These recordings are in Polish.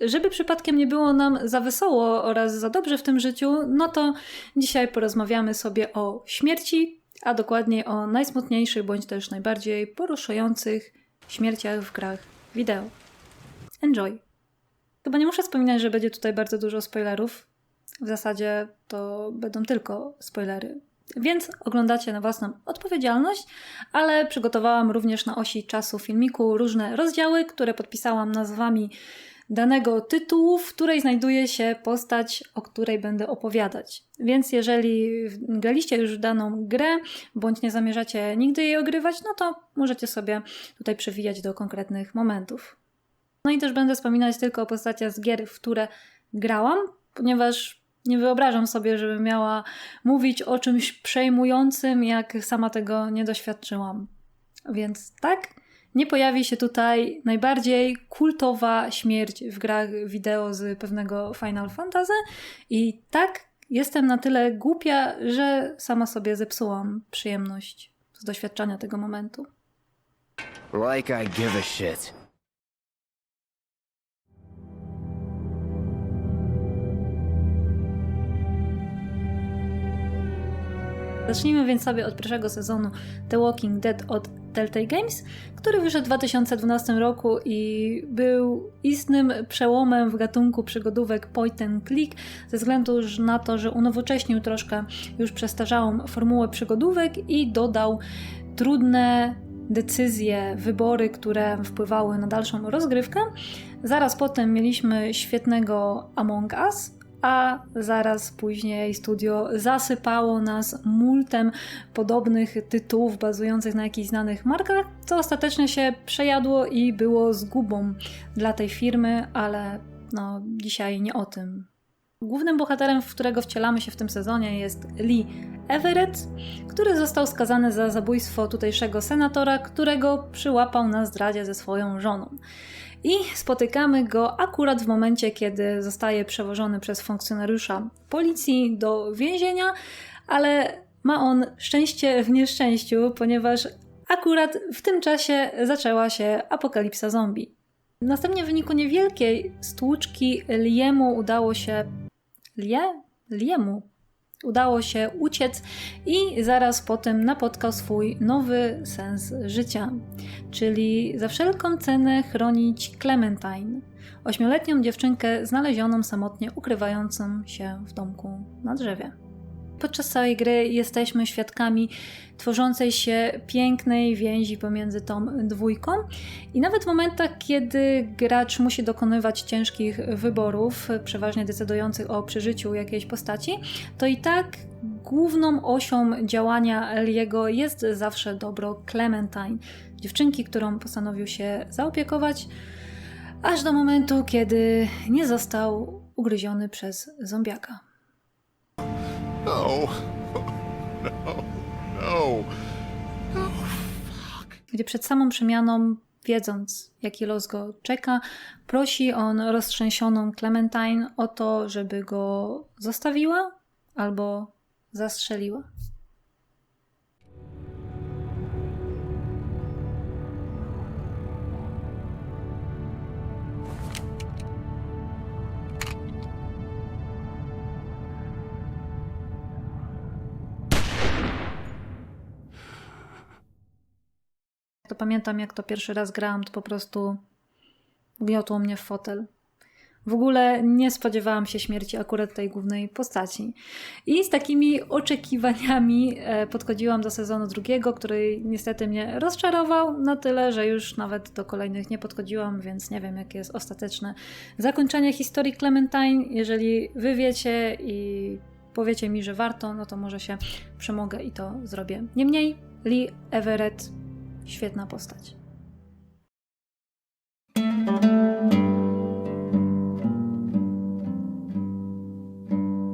Żeby przypadkiem nie było nam za wesoło oraz za dobrze w tym życiu, no to dzisiaj porozmawiamy sobie o śmierci, a dokładniej o najsmutniejszych bądź też najbardziej poruszających śmierciach w grach wideo. Enjoy! Chyba nie muszę wspominać, że będzie tutaj bardzo dużo spoilerów. W zasadzie to będą tylko spoilery. Więc oglądacie na własną odpowiedzialność, ale przygotowałam również na osi czasu filmiku różne rozdziały, które podpisałam nazwami danego tytułu, w której znajduje się postać, o której będę opowiadać. Więc jeżeli graliście już w daną grę, bądź nie zamierzacie nigdy jej ogrywać, no to możecie sobie tutaj przewijać do konkretnych momentów. No i też będę wspominać tylko o postaciach z gier, w które grałam, ponieważ nie wyobrażam sobie, żeby miała mówić o czymś przejmującym, jak sama tego nie doświadczyłam. Więc tak, nie pojawi się tutaj najbardziej kultowa śmierć w grach wideo z pewnego Final Fantasy i tak jestem na tyle głupia, że sama sobie zepsułam przyjemność z doświadczenia tego momentu. Like I give a shit. Zacznijmy więc sobie od pierwszego sezonu The Walking Dead od Telltale Games, który wyszedł w 2012 roku i był istnym przełomem w gatunku przygodówek point and click, ze względu na to, że unowocześnił troszkę już przestarzałą formułę przygodówek i dodał trudne decyzje, wybory, które wpływały na dalszą rozgrywkę. Zaraz potem mieliśmy świetnego Among Us, a zaraz później studio zasypało nas multem podobnych tytułów bazujących na jakichś znanych markach, co ostatecznie się przejadło i było zgubą dla tej firmy, ale no dzisiaj nie o tym. Głównym bohaterem, w którego wcielamy się w tym sezonie jest Lee Everett, który został skazany za zabójstwo tutejszego senatora, którego przyłapał na zdradzie ze swoją żoną. I spotykamy go akurat w momencie, kiedy zostaje przewożony przez funkcjonariusza policji do więzienia, ale ma on szczęście w nieszczęściu, ponieważ akurat w tym czasie zaczęła się apokalipsa zombie. Następnie w wyniku niewielkiej stłuczki Liemu udało się. Lie? Liemu udało się uciec i zaraz potem napotkał swój nowy sens życia, czyli za wszelką cenę chronić Clementine, ośmioletnią dziewczynkę znalezioną samotnie ukrywającą się w domku na drzewie. Podczas całej gry jesteśmy świadkami tworzącej się pięknej więzi pomiędzy tą dwójką i nawet w momentach, kiedy gracz musi dokonywać ciężkich wyborów, przeważnie decydujących o przeżyciu jakiejś postaci, to i tak główną osią działania Eliego jest zawsze dobro Clementine, dziewczynki, którą postanowił się zaopiekować, aż do momentu, kiedy nie został ugryziony przez zombiaka. No. No. No. gdzie przed samą przemianą, wiedząc jaki los go czeka, prosi on roztrzęsioną Clementine o to, żeby go zostawiła albo zastrzeliła. Pamiętam, jak to pierwszy raz grałam, to po prostu gniotło mnie w fotel. W ogóle nie spodziewałam się śmierci akurat tej głównej postaci. I z takimi oczekiwaniami e, podchodziłam do sezonu drugiego, który niestety mnie rozczarował na tyle, że już nawet do kolejnych nie podchodziłam, więc nie wiem, jakie jest ostateczne zakończenie historii Clementine. Jeżeli wy wiecie i powiecie mi, że warto, no to może się przemogę i to zrobię. Niemniej, Lee Everett Świetna postać.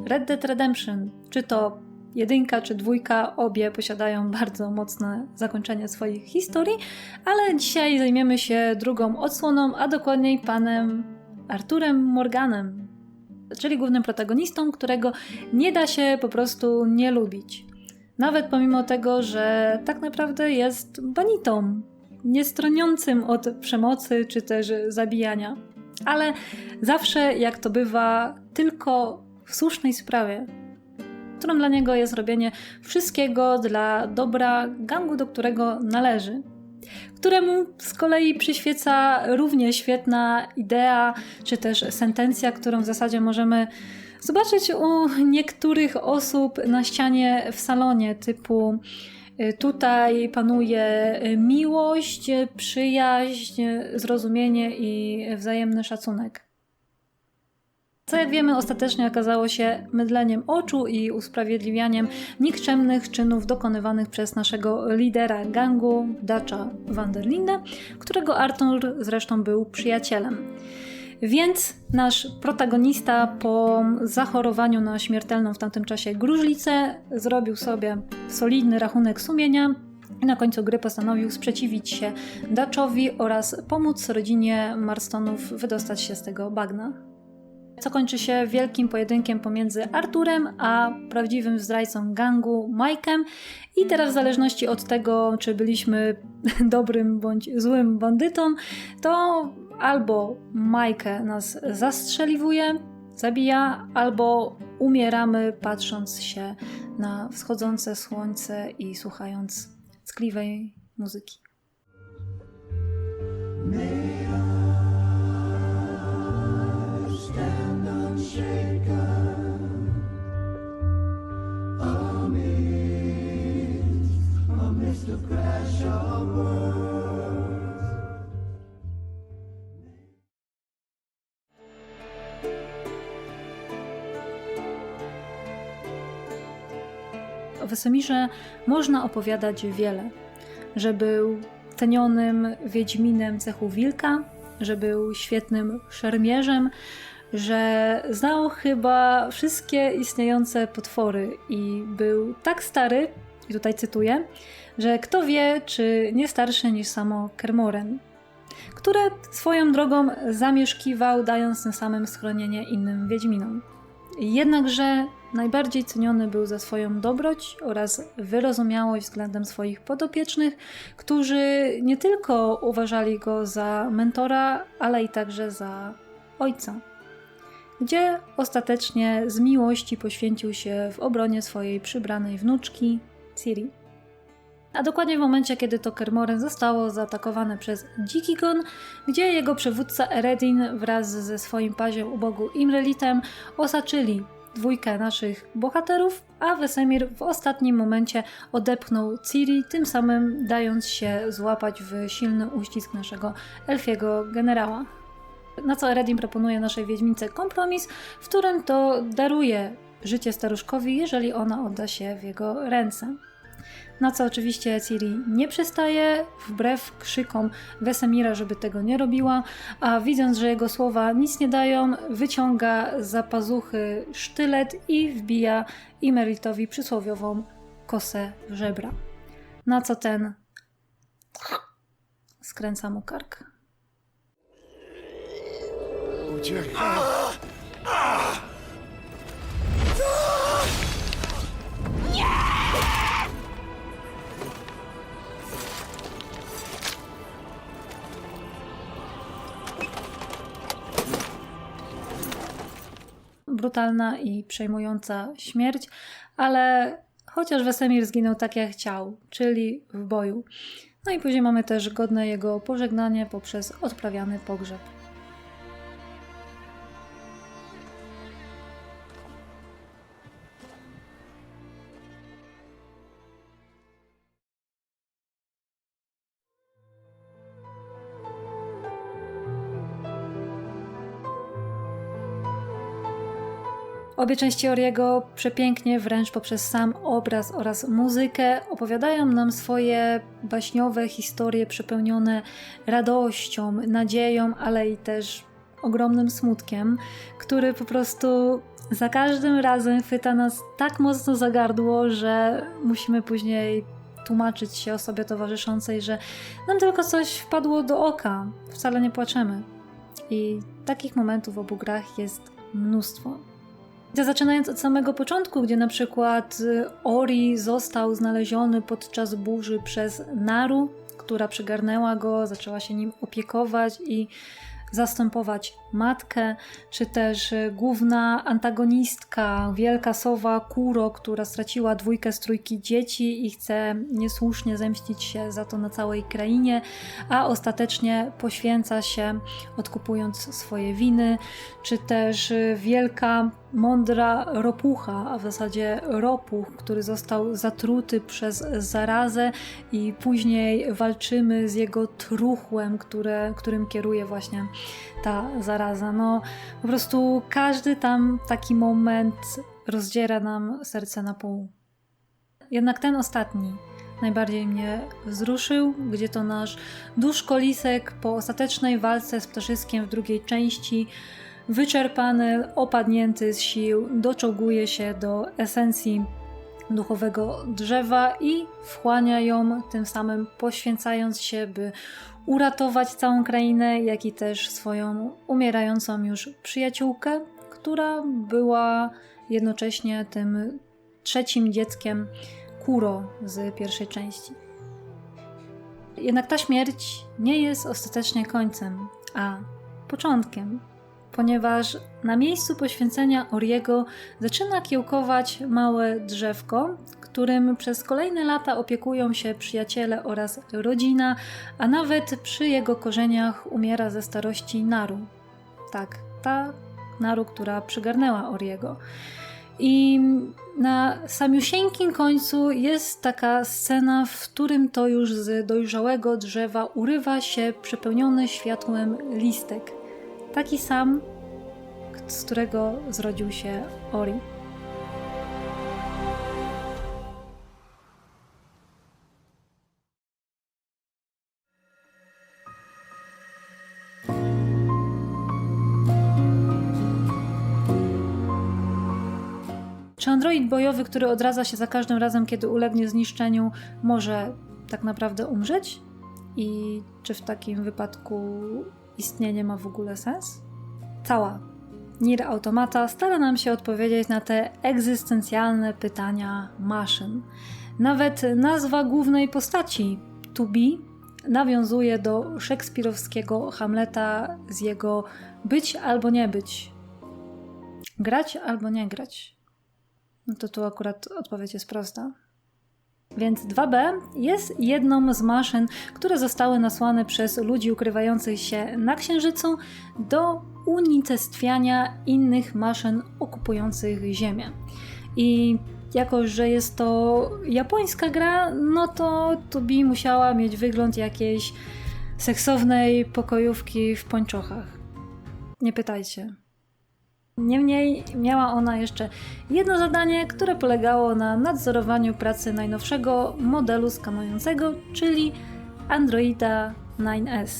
Red Dead Redemption, czy to jedynka czy dwójka, obie posiadają bardzo mocne zakończenie swoich historii, ale dzisiaj zajmiemy się drugą odsłoną, a dokładniej panem Arturem Morganem, czyli głównym protagonistą, którego nie da się po prostu nie lubić. Nawet pomimo tego, że tak naprawdę jest banitą, niestroniącym od przemocy czy też zabijania. Ale zawsze, jak to bywa, tylko w słusznej sprawie, którą dla niego jest robienie wszystkiego dla dobra gangu, do którego należy. Któremu z kolei przyświeca równie świetna idea, czy też sentencja, którą w zasadzie możemy zobaczyć u niektórych osób na ścianie w salonie, typu y, tutaj panuje y, miłość, y, przyjaźń, zrozumienie i wzajemny szacunek. Co jak wiemy, ostatecznie okazało się mydleniem oczu i usprawiedliwianiem nikczemnych czynów dokonywanych przez naszego lidera gangu, Dacza van der Linde, którego Arthur zresztą był przyjacielem. Więc nasz protagonista po zachorowaniu na śmiertelną w tamtym czasie gruźlicę zrobił sobie solidny rachunek sumienia i na końcu gry postanowił sprzeciwić się Daczowi oraz pomóc rodzinie Marstonów wydostać się z tego bagna co kończy się wielkim pojedynkiem pomiędzy Arturem a prawdziwym zdrajcą gangu Mike'em. I teraz w zależności od tego, czy byliśmy dobrym bądź złym bandytą, to albo Mike nas zastrzeliwuje, zabija, albo umieramy patrząc się na wschodzące słońce i słuchając ckliwej muzyki. O Wesemirze można opowiadać wiele. Że był cenionym wiedźminem cechu wilka, że był świetnym szermierzem, że znał chyba wszystkie istniejące potwory i był tak stary, i tutaj cytuję, że kto wie, czy nie starszy niż samo Kermoren, które swoją drogą zamieszkiwał, dając tym samym schronienie innym wiedźminom. Jednakże najbardziej ceniony był za swoją dobroć oraz wyrozumiałość względem swoich podopiecznych, którzy nie tylko uważali go za mentora, ale i także za ojca. Gdzie ostatecznie z miłości poświęcił się w obronie swojej przybranej wnuczki Ciri. A dokładnie w momencie, kiedy to Kermoren zostało zaatakowane przez Dziki Gon, gdzie jego przywódca Eredin wraz ze swoim paziem ubogu Imrelitem osaczyli dwójkę naszych bohaterów, a Wesemir w ostatnim momencie odepchnął Ciri, tym samym dając się złapać w silny uścisk naszego elfiego generała. Na co Eredin proponuje naszej Wiedźmince kompromis, w którym to daruje życie staruszkowi, jeżeli ona odda się w jego ręce. Na co oczywiście Ciri nie przystaje, wbrew krzykom Wesemira, żeby tego nie robiła, a widząc, że jego słowa nic nie dają, wyciąga za pazuchy sztylet i wbija Imeritowi przysłowiową kosę w żebra. Na co ten skręca mu kark. Uciekaj. Brutalna i przejmująca śmierć, ale chociaż Wesemir zginął tak jak chciał, czyli w boju. No i później mamy też godne jego pożegnanie poprzez odprawiany pogrzeb. Obie części Oriego przepięknie, wręcz poprzez sam obraz oraz muzykę, opowiadają nam swoje baśniowe historie przepełnione radością, nadzieją, ale i też ogromnym smutkiem, który po prostu za każdym razem chwyta nas tak mocno za gardło, że musimy później tłumaczyć się osobie towarzyszącej, że nam tylko coś wpadło do oka, wcale nie płaczemy. I takich momentów w obu grach jest mnóstwo. Ja zaczynając od samego początku, gdzie na przykład y, Ori został znaleziony podczas burzy przez Naru, która przygarnęła go, zaczęła się nim opiekować i zastępować matkę, czy też y, główna antagonistka, wielka sowa Kuro, która straciła dwójkę z trójki dzieci i chce niesłusznie zemścić się za to na całej krainie, a ostatecznie poświęca się, odkupując swoje winy, czy też y, wielka, mądra ropucha, a w zasadzie ropuch, który został zatruty przez zarazę i później walczymy z jego truchłem, które, którym kieruje właśnie ta zaraza. No po prostu każdy tam taki moment rozdziera nam serce na pół. Jednak ten ostatni najbardziej mnie wzruszył, gdzie to nasz duszkolisek po ostatecznej walce z ptaszyskiem w drugiej części wyczerpany, opadnięty z sił, doczołguje się do esencji duchowego drzewa i wchłania ją, tym samym poświęcając się, by uratować całą krainę, jak i też swoją umierającą już przyjaciółkę, która była jednocześnie tym trzecim dzieckiem Kuro z pierwszej części. Jednak ta śmierć nie jest ostatecznie końcem, a początkiem, ponieważ na miejscu poświęcenia Oriego zaczyna kiełkować małe drzewko, którym przez kolejne lata opiekują się przyjaciele oraz rodzina, a nawet przy jego korzeniach umiera ze starości Naru. Tak, ta Naru, która przygarnęła Oriego. I na samiusieńkim końcu jest taka scena, w którym to już z dojrzałego drzewa urywa się przepełniony światłem listek. Taki sam, z którego zrodził się Ori. Czy android bojowy, który odradza się za każdym razem, kiedy ulegnie zniszczeniu, może tak naprawdę umrzeć? I czy w takim wypadku istnienie ma w ogóle sens? Cała Nier Automata stara nam się odpowiedzieć na te egzystencjalne pytania maszyn. Nawet nazwa głównej postaci, To Be, nawiązuje do szekspirowskiego Hamleta z jego być albo nie być. Grać albo nie grać. No to tu akurat odpowiedź jest prosta. Więc 2B jest jedną z maszyn, które zostały nasłane przez ludzi ukrywających się na Księżycu do unicestwiania innych maszyn okupujących Ziemię. I jako, że jest to japońska gra, no to Tubi musiała mieć wygląd jakiejś seksownej pokojówki w pończochach. Nie pytajcie. Niemniej miała ona jeszcze jedno zadanie, które polegało na nadzorowaniu pracy najnowszego modelu skanującego, czyli Androida 9S,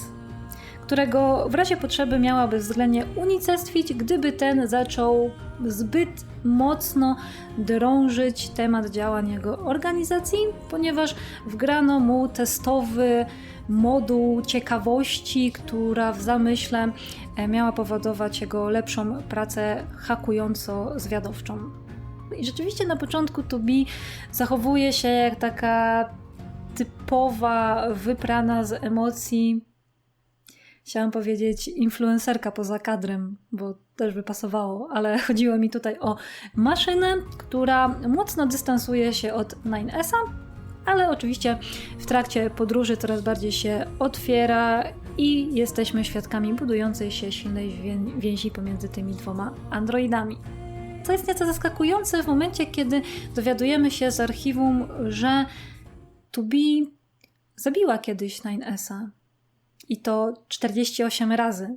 którego w razie potrzeby miałaby względnie unicestwić, gdyby ten zaczął zbyt mocno drążyć temat działań jego organizacji, ponieważ wgrano mu testowy moduł ciekawości, która w zamyśle e, miała powodować jego lepszą pracę hakująco-zwiadowczą. I rzeczywiście na początku Tubi zachowuje się jak taka typowa, wyprana z emocji, chciałam powiedzieć influencerka poza kadrem, bo też by pasowało, ale chodziło mi tutaj o maszynę, która mocno dystansuje się od 9S-a, ale oczywiście w trakcie podróży coraz bardziej się otwiera i jesteśmy świadkami budującej się silnej wię- więzi pomiędzy tymi dwoma androidami. Co jest nieco zaskakujące w momencie, kiedy dowiadujemy się z archiwum, że Tubi zabiła kiedyś 9S-a. I to 48 razy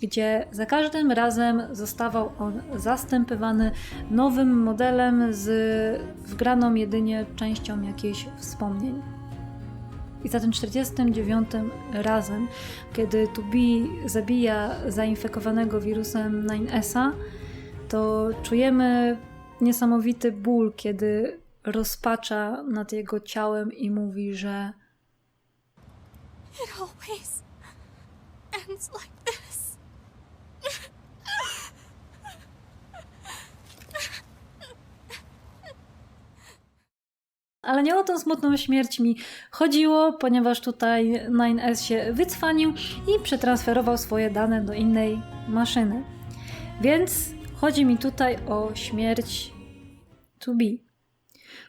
gdzie za każdym razem zostawał on zastępowany nowym modelem z wgraną jedynie częścią jakichś wspomnień. I za tym 49 razem, kiedy Tubi zabija zainfekowanego wirusem 9S-a, to czujemy niesamowity ból, kiedy rozpacza nad jego ciałem i mówi, że It always ends like ale nie o tą smutną śmierć mi chodziło, ponieważ tutaj 9S się wycwanił i przetransferował swoje dane do innej maszyny. Więc chodzi mi tutaj o śmierć 2B,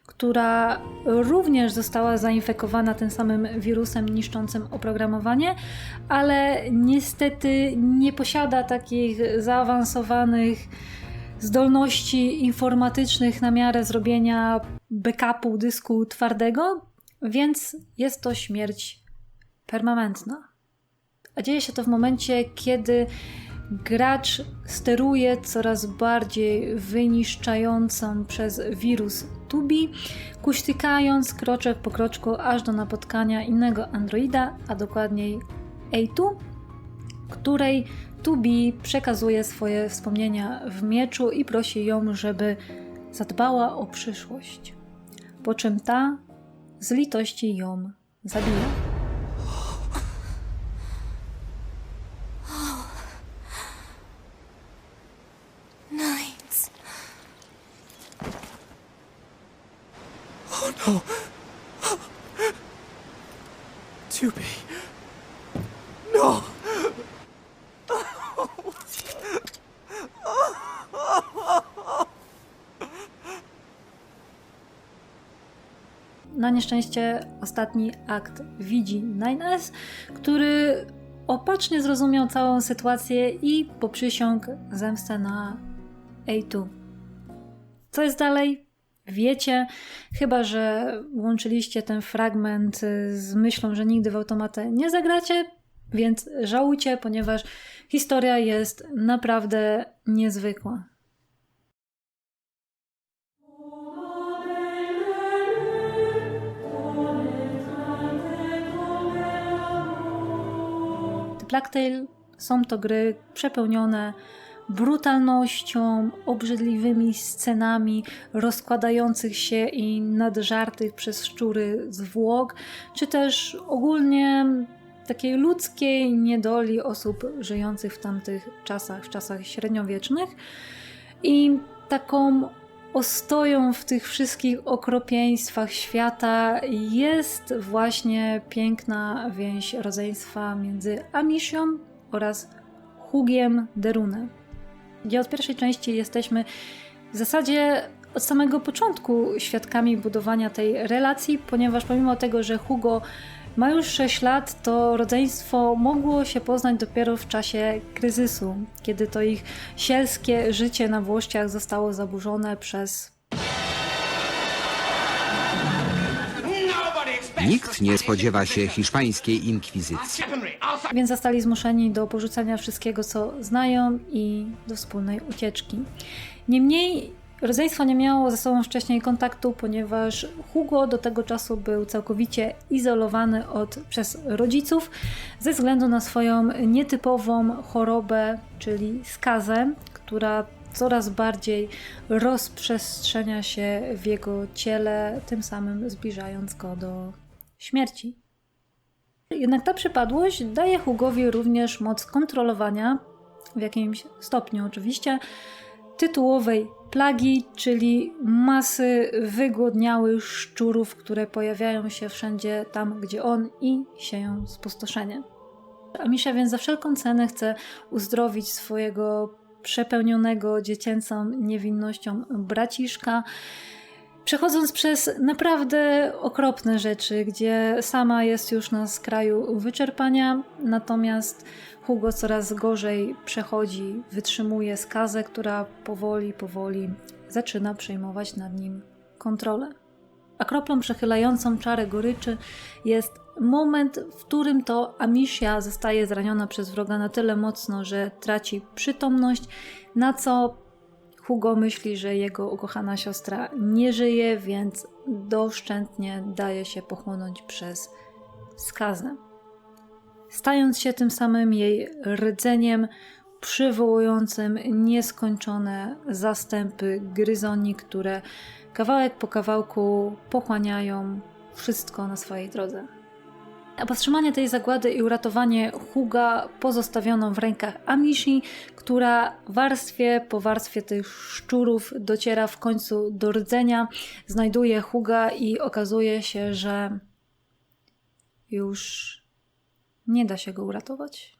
która również została zainfekowana tym samym wirusem niszczącym oprogramowanie, ale niestety nie posiada takich zaawansowanych zdolności informatycznych na miarę zrobienia backupu dysku twardego, więc jest to śmierć permanentna. A dzieje się to w momencie, kiedy gracz steruje coraz bardziej wyniszczającą przez wirus Tubi, kuśtykając kroczek po kroczku aż do napotkania innego androida, a dokładniej A2, której Tubi przekazuje swoje wspomnienia w mieczu i prosi ją, żeby zadbała o przyszłość. Po czym ta z litości ją zabija. Nights. Tubi. No! Na nieszczęście ostatni akt widzi 9S, który opacznie zrozumiał całą sytuację i poprzysiągł zemstę na A2. Co jest dalej? Wiecie, chyba że włączyliście ten fragment z myślą, że nigdy w automatę nie zagracie, więc żałujcie, ponieważ historia jest naprawdę niezwykła. Black Tail są to gry przepełnione brutalnością, obrzydliwymi scenami rozkładających się i nadżartych przez szczury zwłok, czy też ogólnie takiej ludzkiej niedoli osób żyjących w tamtych czasach, w czasach średniowiecznych. I taką ostoją w tych wszystkich okropieństwach świata jest właśnie piękna więź rodzeństwa między Amishią oraz Hugiem Derune. Gdzie od pierwszej części jesteśmy w zasadzie od samego początku świadkami budowania tej relacji, ponieważ pomimo tego, że Hugo ma już 6 lat, to rodzeństwo mogło się poznać dopiero w czasie kryzysu, kiedy to ich sielskie życie na Włościach zostało zaburzone przez Nikt nie spodziewa się hiszpańskiej inkwizycji. więc zostali zmuszeni do porzucenia wszystkiego, co znają i do wspólnej ucieczki. Niemniej rodzeństwo nie miało ze sobą wcześniej kontaktu, ponieważ Hugo do tego czasu był całkowicie izolowany od, przez rodziców ze względu na swoją nietypową chorobę, czyli skazę, która coraz bardziej rozprzestrzenia się w jego ciele, tym samym zbliżając go do śmierci. Jednak ta przypadłość daje Hugowi również moc kontrolowania, w jakimś stopniu oczywiście, tytułowej plagi, czyli masy wygłodniałych szczurów, które pojawiają się wszędzie tam, gdzie on i sieją spustoszenie. Amisha więc za wszelką cenę chce uzdrowić swojego przepełnionego dziecięcą niewinnością braciszka, przechodząc przez naprawdę okropne rzeczy, gdzie sama jest już na skraju wyczerpania, natomiast Hugo coraz gorzej przechodzi, wytrzymuje skazę, która powoli, powoli zaczyna przejmować nad nim kontrolę. A kroplą przechylającą czarę goryczy jest moment, w którym to Amicia zostaje zraniona przez wroga na tyle mocno, że traci przytomność, na co Hugo myśli, że jego ukochana siostra nie żyje, więc doszczętnie daje się pochłonąć przez skazę. Stając się tym samym jej rdzeniem przywołującym nieskończone zastępy gryzoni, które kawałek po kawałku pochłaniają wszystko na swojej drodze. A powstrzymanie tej zagłady i uratowanie Huga pozostawiono w rękach Amishi, która warstwie po warstwie tych szczurów dociera w końcu do rdzenia, znajduje Huga i okazuje się, że już nie da się go uratować.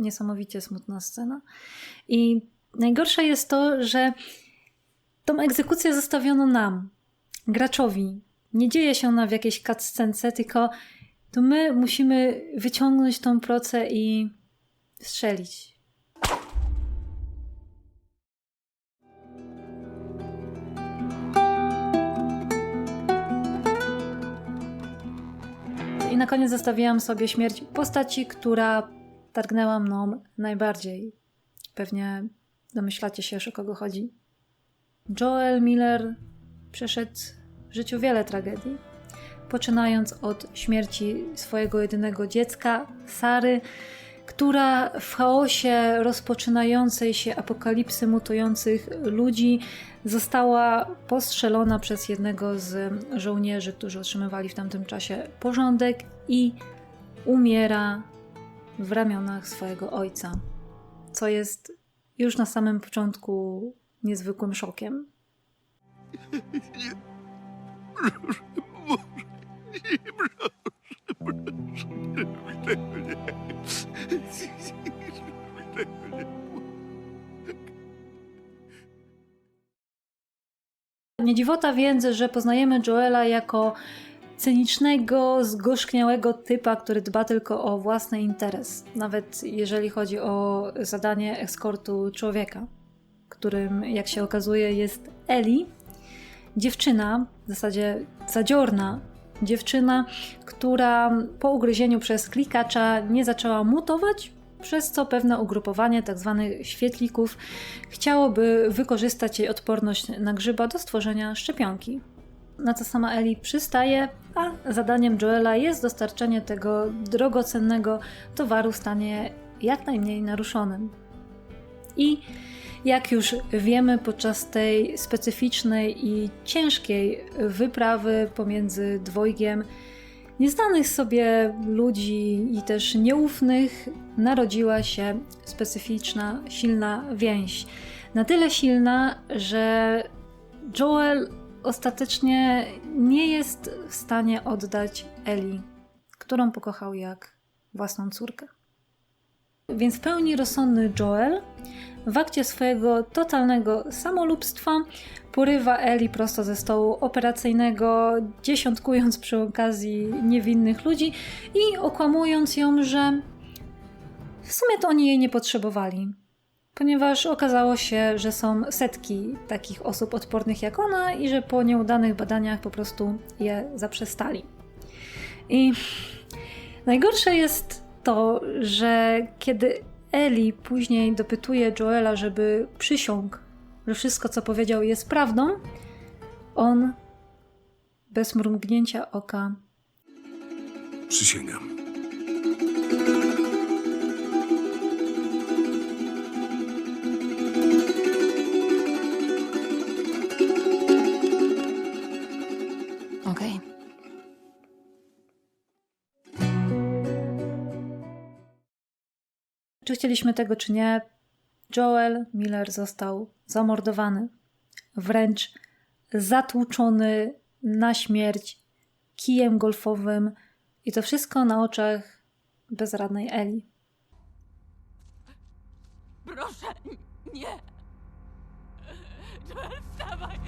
Niesamowicie smutna scena. I najgorsze jest to, że tą egzekucję zostawiono nam, graczowi. Nie dzieje się ona w jakiejś cutscence, tylko to my musimy wyciągnąć tą procę i strzelić. I na koniec zostawiłam sobie śmierć postaci, która targnęła mną najbardziej. Pewnie domyślacie się o kogo chodzi. Joel Miller przeszedł w życiu wiele tragedii, poczynając od śmierci swojego jedynego dziecka, Sary, która w chaosie rozpoczynającej się apokalipsy mutujących ludzi została postrzelona przez jednego z żołnierzy, którzy otrzymywali w tamtym czasie porządek i umiera w ramionach swojego ojca, co jest już na samym początku niezwykłym szokiem. Nie dziwota więc, że poznajemy Joela jako cynicznego, zgorzkniałego typa, który dba tylko o własny interes, nawet jeżeli chodzi o zadanie eskortu człowieka, którym, jak się okazuje, jest Eli, dziewczyna, w zasadzie zadziorna dziewczyna, która po ugryzieniu przez klikacza nie zaczęła mutować, przez co pewne ugrupowanie tzw. świetlików chciałoby wykorzystać jej odporność na grzyba do stworzenia szczepionki. Na co sama Eli przystaje, a zadaniem Joela jest dostarczenie tego drogocennego towaru w stanie jak najmniej naruszonym. I jak już wiemy, podczas tej specyficznej i ciężkiej wyprawy pomiędzy dwojgiem nieznanych sobie ludzi i też nieufnych narodziła się specyficzna, silna więź. Na tyle silna, że Joel ostatecznie nie jest w stanie oddać Eli, którą pokochał jak własną córkę. Więc w pełni rozsądny Joel w akcie swojego totalnego samolubstwa porywa Eli prosto ze stołu operacyjnego, dziesiątkując przy okazji niewinnych ludzi i okłamując ją, że w sumie to oni jej nie potrzebowali. Ponieważ okazało się, że są setki takich osób odpornych jak ona i że po nieudanych badaniach po prostu je zaprzestali. I najgorsze jest to, że kiedy Eli później dopytuje Joela, żeby przysiągł, że wszystko co powiedział jest prawdą, on bez mrugnięcia oka Przysięgam. Czy chcieliśmy tego, czy nie, Joel Miller został zamordowany, wręcz zatłuczony na śmierć kijem golfowym i to wszystko na oczach bezradnej Eli. Proszę, nie! Joel, wstawaj!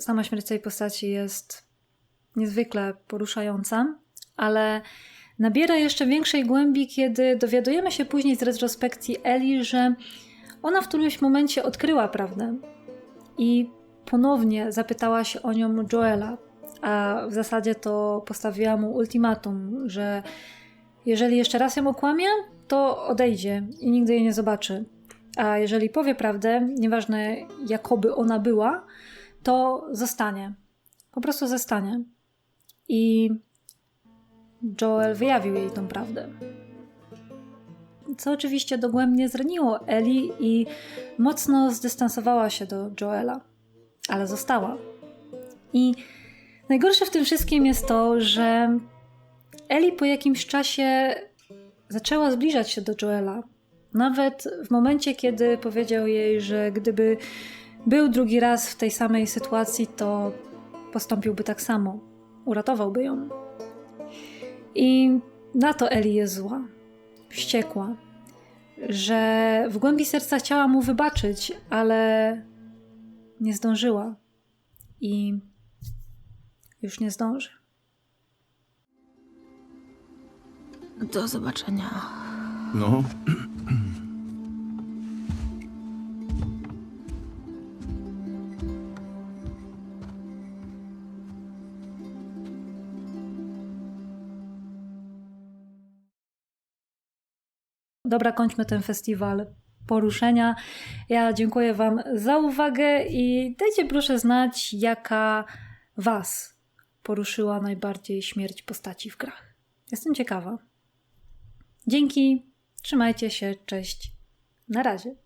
Sama śmierć tej postaci jest niezwykle poruszająca, ale nabiera jeszcze większej głębi, kiedy dowiadujemy się później z retrospekcji Eli, że ona w którymś momencie odkryła prawdę i ponownie zapytała się o nią Joela, a w zasadzie to postawiła mu ultimatum, że Jeżeli jeszcze raz ją okłamie, to odejdzie i nigdy jej nie zobaczy. A jeżeli powie prawdę, nieważne jakoby ona była, to zostanie. Po prostu zostanie. I Joel wyjawił jej tą prawdę. Co oczywiście dogłębnie zraniło Eli i mocno zdystansowała się do Joela, ale została. I najgorsze w tym wszystkim jest to, że Eli po jakimś czasie zaczęła zbliżać się do Joela. Nawet w momencie, kiedy powiedział jej, że gdyby był drugi raz w tej samej sytuacji, to postąpiłby tak samo. Uratowałby ją. I na to Eli jest zła, wściekła, że w głębi serca chciała mu wybaczyć, ale nie zdążyła i już nie zdąży. Do zobaczenia. No. Dobra, kończmy ten festiwal poruszenia. Ja dziękuję Wam za uwagę i dajcie proszę znać, jaka Was poruszyła najbardziej śmierć postaci w grach. Jestem ciekawa. Dzięki, trzymajcie się, cześć, na razie.